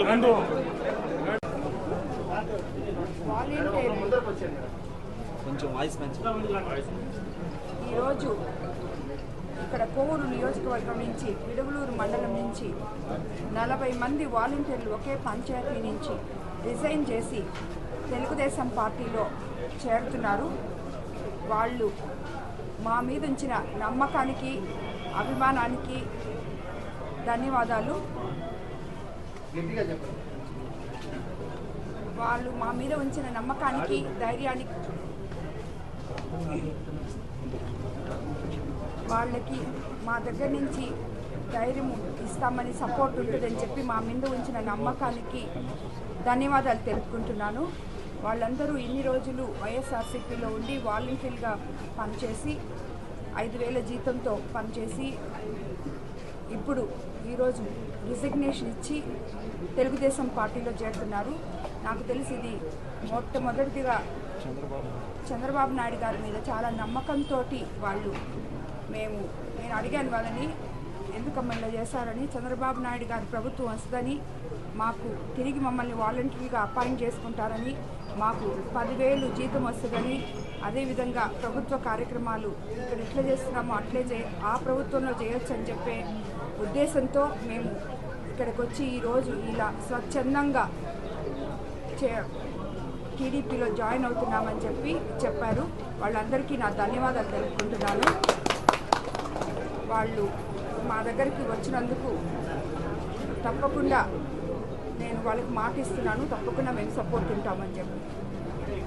ముందు కొంచెం వాయిస్ ఈరోజు ఇక్కడ కోవూరు నియోజకవర్గం నుంచి విడుగులూరు మండలం నుంచి నలభై మంది వాలంటీర్లు ఒకే పంచాయతీ నుంచి రిజైన్ చేసి తెలుగుదేశం పార్టీలో చేరుతున్నారు. వాళ్ళు మా మీద ఉంచిన నమ్మకానికి అభిమానానికి ధన్యవాదాలు. వాళ్ళు మా మీద ఉంచిన నమ్మకానికి ధైర్యానికి వాళ్ళకి మా దగ్గర నుంచి ధైర్యం ఇస్తామని సపోర్ట్ ఉంటుందని చెప్పి మా మీద ఉంచిన నమ్మకానికి ధన్యవాదాలు తెలుపుకుంటున్నాను. వాళ్ళందరూ ఇన్ని రోజులు వైఎస్ఆర్సీపీలో ఉండి వాలంటీర్గా పనిచేసి ఐదు వేల జీతంతో పనిచేసి ఇప్పుడు ఈరోజు రిజిగ్నేషన్ ఇచ్చి తెలుగుదేశం పార్టీలో చేరుతున్నారు. నాకు తెలిసి ఇది మొట్టమొదటిగా చంద్రబాబు నాయుడు గారి మీద చాలా నమ్మకంతో వాళ్ళు మేము నేను అడిగాను వాళ్ళని ఎందుకమ్మా ఇలా చేశారని చంద్రబాబు నాయుడు గారి ప్రభుత్వం వస్తుందని మాకు తిరిగి మమ్మల్ని వాలంటీర్గా అపాయింట్ చేసుకుంటారని మాకు పదివేలు జీతం వస్తుందని అదేవిధంగా ప్రభుత్వ కార్యక్రమాలు ఇక్కడ ఎట్లా చేస్తున్నామో అట్లే చే ఆ ప్రభుత్వంలో చేయొచ్చు అని చెప్పే ఉద్దేశంతో మేము ఇక్కడికి వచ్చి ఈరోజు ఇలా స్వచ్ఛందంగా చే టీడీపీలో జాయిన్ అవుతున్నామని చెప్పి చెప్పారు. వాళ్ళందరికీ నా ధన్యవాదాలు తెలుపుకుంటున్నాను. వాళ్ళు మా దగ్గరికి వచ్చినందుకు తప్పకుండా నేను వాళ్ళకి మాట ఇస్తున్నాను. తప్పకుండా మేము సపోర్ట్ ఉంటామని చెప్పి.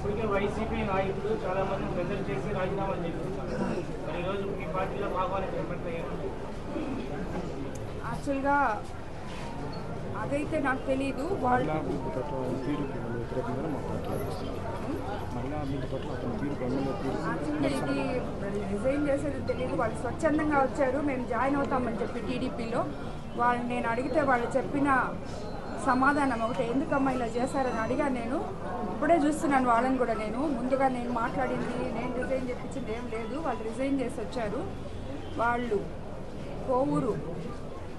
ఇప్పటికే వైసీపీ నాయకులు చాలా మంది ప్రెజర్ చేసి రాజీనామాలు చేస్తున్నారు. మరి ఈరోజు మీ పార్టీలో భాగవాలని యాక్చువల్గా అదైతే నాకు తెలియదు వాళ్ళు ఇది రిజైన్ చేసేది తెలియదు వాళ్ళు స్వచ్ఛందంగా వచ్చారు. మేము జాయిన్ అవుతామని చెప్పి టీడీపీలో. వాళ్ళు నేను అడిగితే వాళ్ళు చెప్పిన సమాధానం ఒకటి ఎందుకమ్మా ఇలా చేశారని అడిగాను నేను. ఇప్పుడే చూస్తున్నాను వాళ్ళని కూడా నేను. ముందుగా నేను మాట్లాడింది నేను రిజైన్ చెప్పించింది ఏం లేదు. వాళ్ళు రిజైన్ చేసి వచ్చారు. వాళ్ళు కోవూరు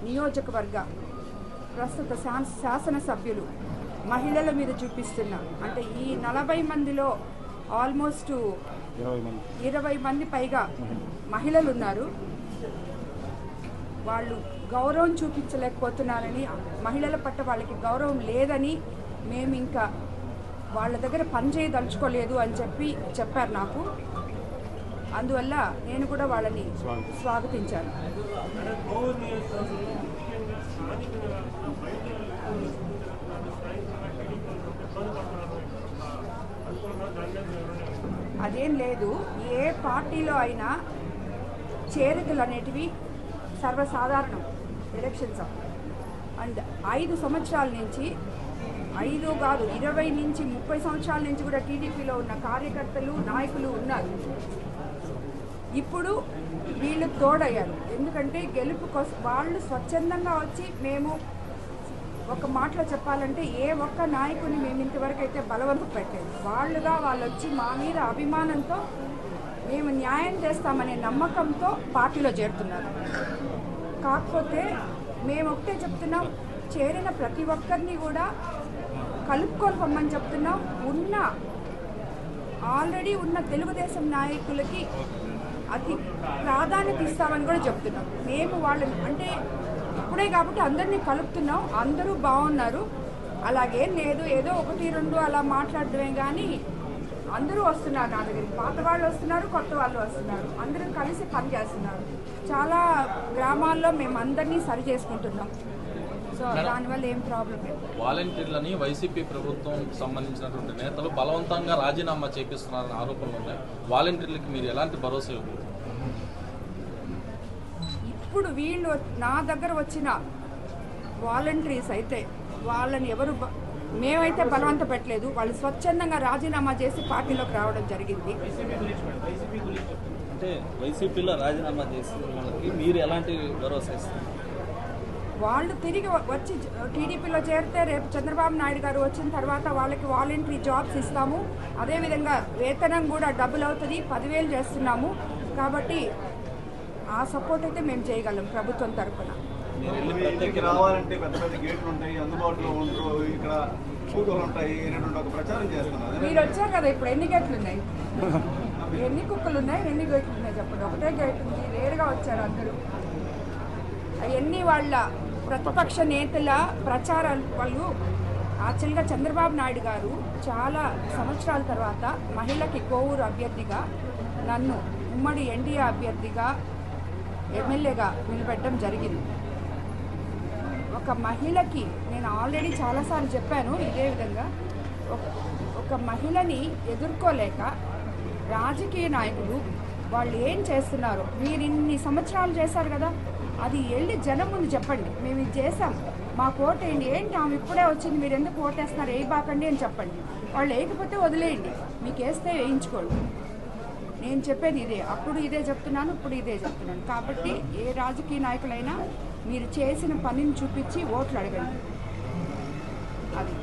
నియోజకవర్గ ప్రస్తుత శాస శాసనసభ్యులు మహిళల మీద చూపిస్తున్న. అంటే ఈ నలభై మందిలో ఆల్మోస్ట్ ఇరవై మంది పైగా మహిళలు ఉన్నారు. వాళ్ళు గౌరవం చూపించలేకపోతున్నారని మహిళల పట్ల వాళ్ళకి గౌరవం లేదని మేము ఇంకా వాళ్ళ దగ్గర పని చేయదలుచుకోలేదు అని చెప్పి చెప్పారు నాకు. అందువల్ల నేను కూడా వాళ్ళని స్వాగతించాను. అదేం లేదు ఏ పార్టీలో అయినా చేరికలు అనేటివి సర్వసాధారణం. ఎలక్షన్స్ అండ్ ఐదు సంవత్సరాల నుంచి ఐదు కాదు ఇరవై నుంచి ముప్పై సంవత్సరాల నుంచి కూడా టీడీపీలో ఉన్న కార్యకర్తలు నాయకులు ఉన్నారు. ఇప్పుడు వీళ్ళు తోడయ్యారు. ఎందుకంటే గెలుపు కోసం వాళ్ళు స్వచ్ఛందంగా వచ్చి మేము ఒక మాటలో చెప్పాలంటే ఏ ఒక్క నాయకుని మేము ఇంతవరకు అయితే బలవంతం పెట్టలేదు. వాళ్ళుగా వాళ్ళు వచ్చి మా మీద అభిమానంతో మేము న్యాయం చేస్తామనే నమ్మకంతో పార్టీలో చేరుతున్నారు. కాకపోతే మేము ఒకటే చెప్తున్నాం చేరిన ప్రతి ఒక్కరిని కూడా కలుపుకొని పొమ్మని చెప్తున్నాం. ఉన్న ఆల్రెడీ ఉన్న తెలుగుదేశం నాయకులకి అతి ప్రాధాన్యత ఇస్తామని కూడా చెప్తున్నాం. మేము వాళ్ళని అంటే ఇప్పుడే కాబట్టి అందరినీ కలుపుతున్నాం. అందరూ బాగున్నారు. అలాగేం లేదు ఏదో ఒకటి రెండు అలా మాట్లాడడమే కానీ అందరూ వస్తున్నారు నా దగ్గరికి. పాత వాళ్ళు వస్తున్నారు కొత్త వాళ్ళు వస్తున్నారు. అందరూ కలిసి పని చేస్తున్నారు. చాలా గ్రామాల్లో మేము అందరినీ సరి చేసుకుంటున్నాం. సో దానివల్ల ఏం ప్రాబ్లం వాలంటీర్లని వైసీపీ ప్రభుత్వం సంబంధించినటువంటి నేతలు బలవంతంగా రాజీనామా చేపిస్తున్నారని ఆరోపణలు ఉన్నాయి. వాలంటీర్లకి మీరు ఎలాంటి భరోసా ఇవ్వబోతున్నారు ఇప్పుడు వీళ్ళు నా దగ్గర వచ్చిన వాలంటీర్స్ అయితే వాళ్ళని ఎవరు మేమైతే బలవంత పెట్టలేదు. వాళ్ళు స్వచ్ఛందంగా రాజీనామా చేసి పార్టీలోకి రావడం జరిగింది. వైసీపీ గురించి మేడం, వైసీపీ గురించి చెప్పండి అంటే వైసీపీలో రాజీనామా చేసిన వాళ్ళకి మీరు ఎలాంటి భరోసా ఇస్తారు? వాళ్ళు తిరిగి వచ్చి టీడీపీలో చేరితే రేపు చంద్రబాబు నాయుడు గారు వచ్చిన తర్వాత వాళ్ళకి వాలంటరీ జాబ్స్ ఇస్తాము. అదేవిధంగా వేతనం కూడా డబుల్ అవుతుంది. పదివేలు చేస్తున్నాము. కాబట్టి ఆ సపోర్ట్ అయితే మేము చేయగలం ప్రభుత్వం తరఫున వెళ్ళి ప్రత్యేక రావాలంటే పెద్ద పెద్ద గేట్లు ఉంటాయి అందుబాటులో ఉంటారు ఇక్కడ షూటర్లు ఉంటాయి అనేటువంటి ఒక ప్రచారం చేస్తున్నారు. మీరు వచ్చారు కదా ఇప్పుడు ఎన్ని గేట్లు ఉన్నాయి? ఎన్ని కుక్కలు ఉన్నాయి ఎన్ని గేట్లు ఉన్నాయి చెప్పండి. ఒకటే గేట్ ఉంది రేరుగా వచ్చారు అందరూ. అవన్నీ వాళ్ళ ప్రతిపక్ష నేతల ప్రచారాలు. వాళ్ళు యాక్చువల్గా చంద్రబాబు నాయుడు గారు చాలా సంవత్సరాల తర్వాత మహిళకి కోవూరు అభ్యర్థిగా నన్ను ఉమ్మడి ఎన్డీఏ అభ్యర్థిగా ఎమ్మెల్యేగా నిలబెట్టడం జరిగింది. ఒక మహిళకి నేను ఆల్రెడీ చాలాసార్లు చెప్పాను ఇదే విధంగా. ఒక- మహిళని ఎదుర్కోలేక రాజకీయ నాయకులు వాళ్ళు ఏం చేస్తున్నారు మీరు ఇన్ని సంవత్సరాలు చేశారు కదా అది వెళ్ళి జనం ముందు చెప్పండి. మేము ఇది చేసాం మా కోటేయండి ఏంటి ఆమె ఇప్పుడే వచ్చింది మీరు ఎందుకు ఓటేస్తున్నారు? వేయబాకండి అని చెప్పండి. వాళ్ళు వేయకపోతే వదిలేయండి. మీకు వేస్తే వేయించుకోండి. నేను చెప్పేది ఇదే. అప్పుడు ఇదే చెప్తున్నాను ఇప్పుడు ఇదే చెప్తున్నాను. కాబట్టి ఏ రాజకీయ నాయకులైనా మీరు చేసిన పనిని చూపించి ఓట్లు అడగండి. అది.